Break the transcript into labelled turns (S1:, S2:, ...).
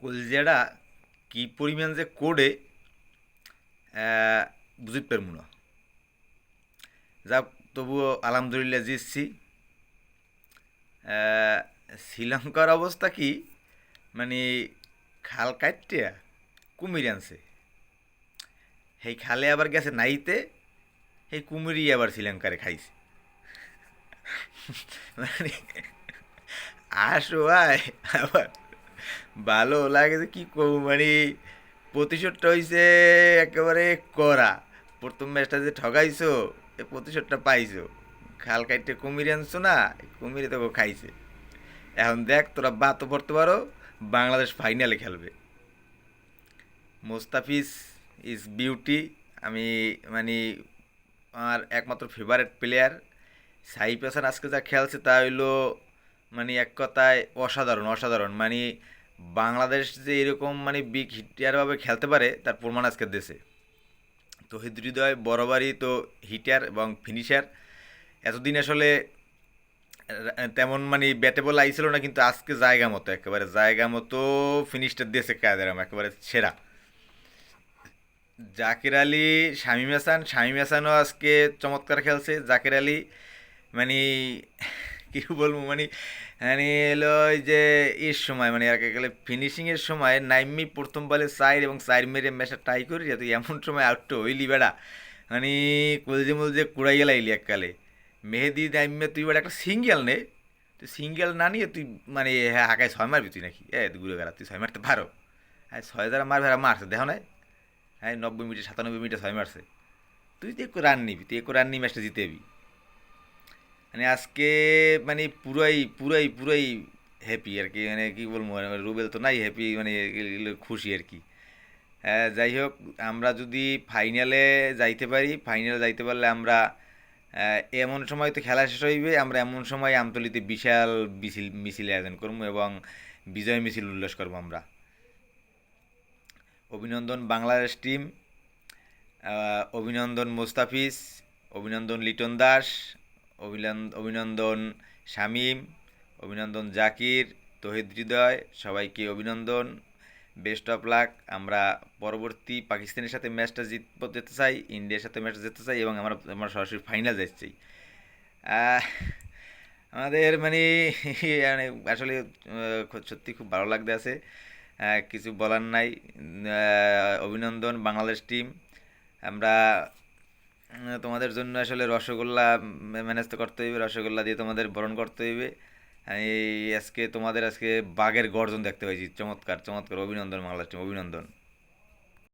S1: কলজেটা কি পরিমাণ যে কোডে বুঝতে পারব না। যাক, তবুও আলহামদুলিল্লাহ জিতছি। শ্রীলঙ্কার অবস্থা কি? মানে খাল কাটতে কুমির আনছে। সেই খালে আবার গেছে নাইতে, সেই কুমিরই আবার শ্রীলঙ্কারে খাইছে। মানে আসো আয় আবার ভালো লাগে যে কি করব মানে প্রতিশোধটা হইছে একেবারে করা প্রথম ম্যাচটা যে ঠগাইছো, এ প্রতিশোধটা পাইছো। খাল কাইটে কুমির আনছো না কুমিরে তোকে খাইছে। এখন দেখ তোরা বাতও পড়তে পারো, বাংলাদেশ ফাইনালে খেলবে। মোস্তাফিজ ইজ বিউটি আমি মানে আমার একমাত্র ফেভারেট প্লেয়ার সাইফ হাসান আজকে যা খেলছে তা হইল মানে এক কথায় অসাধারণ অসাধারণ। মানে বাংলাদেশ যে এরকম মানে বিগ হিটারভাবে খেলতে পারে, তার প্রমাণ আজকে দেশে। তো হৃদয় বরাবরই তো হিটার এবং ফিনিশার এতদিন আসলে তেমন মানে ব্যাটে বল আইছিল না, কিন্তু আজকে জায়গা মতো, একেবারে জায়গা মতো ফিনিশটা দিয়েছে কায়দারাম একেবারে সেরা। জাকির আলী, শামীম হাসান, শামীম হাসানও আজকে চমৎকার খেলছে। জাকির আলী মানে কি বলব মানে মানে এলো যে এর সময় মানে আর গেলে ফিনিশিংয়ের সময় নাইমি প্রথম বলে সাইড এবং সাইড মেরে ম্যাচটা ট্রাই করি তুই এমন সময় আউট হইলি বেড়া। মানে কুলজে মুলজে কুড়াই গেলাইলি এককালে। মেহেদি নাইমে তুই বেড়া একটা সিঙ্গেল নে। তুই সিঙ্গেল না নিয়ে তুই মানে হ্যাঁ হাঁকায় ছয় মারবি তুই নাকি? এ ঘুরে বেড়া, তুই ছয় মারতে পারো। হ্যাঁ ছয় যারা মার ভেড়া মারছে, দেখো নাই। হ্যাঁ নব্বই মিনিট সাতানব্বই মিনিটে ছয় মারছে। তুই তো একটু রান নিবি, তুই একটু রান নিয়ে ম্যাচটা জিতে যাবি মানে আজকে মানে পুরাই পুরাই পুরাই হ্যাপি আর কি। মানে কি বলব মানে রুবেল তো নাই হ্যাপি মানে খুশি আর কি। হ্যাঁ, যাই হোক আমরা যদি ফাইনালে যাইতে পারি ফাইনালে যাইতে পারলে আমরা এমন সময় তো খেলা শেষ হইবে আমরা এমন সময় আমতলিতে বিশাল মিছিল মিছিল আয়োজন করব এবং বিজয় মিছিল উল্লাস করব আমরা। অভিনন্দন বাংলাদেশ টিম অভিনন্দন মোস্তাফিজ অভিনন্দন লিটন দাস অভিনন্দন শামীম, অভিনন্দন জাকির, তহিদ হৃদয়, সবাইকে অভিনন্দন। বেস্ট অফ লাক, আমরা পরবর্তী পাকিস্তানের সাথে ম্যাচটা জিততে যেতে চাই, ইন্ডিয়ার সাথে ম্যাচটা যেতে চাই এবং আমরা আমরা সরাসরি ফাইনাল যেতে চাই আমাদের মানে মানে আসলে সত্যি খুব ভালো লাগতে আছে। কিছু বলার নাই। অভিনন্দন বাংলাদেশ টিম আমরা তোমাদের জন্য আসলে রসগোল্লা ম্যানেজ তো করতে হইবে, রসগোল্লা দিয়ে তোমাদের বরণ করতে হইবে। আমি আজকে তোমাদের আজকে বাঘের গর্জন দেখতে পাইছি, চমৎকার চমৎকার, অভিনন্দন টিম অভিনন্দন।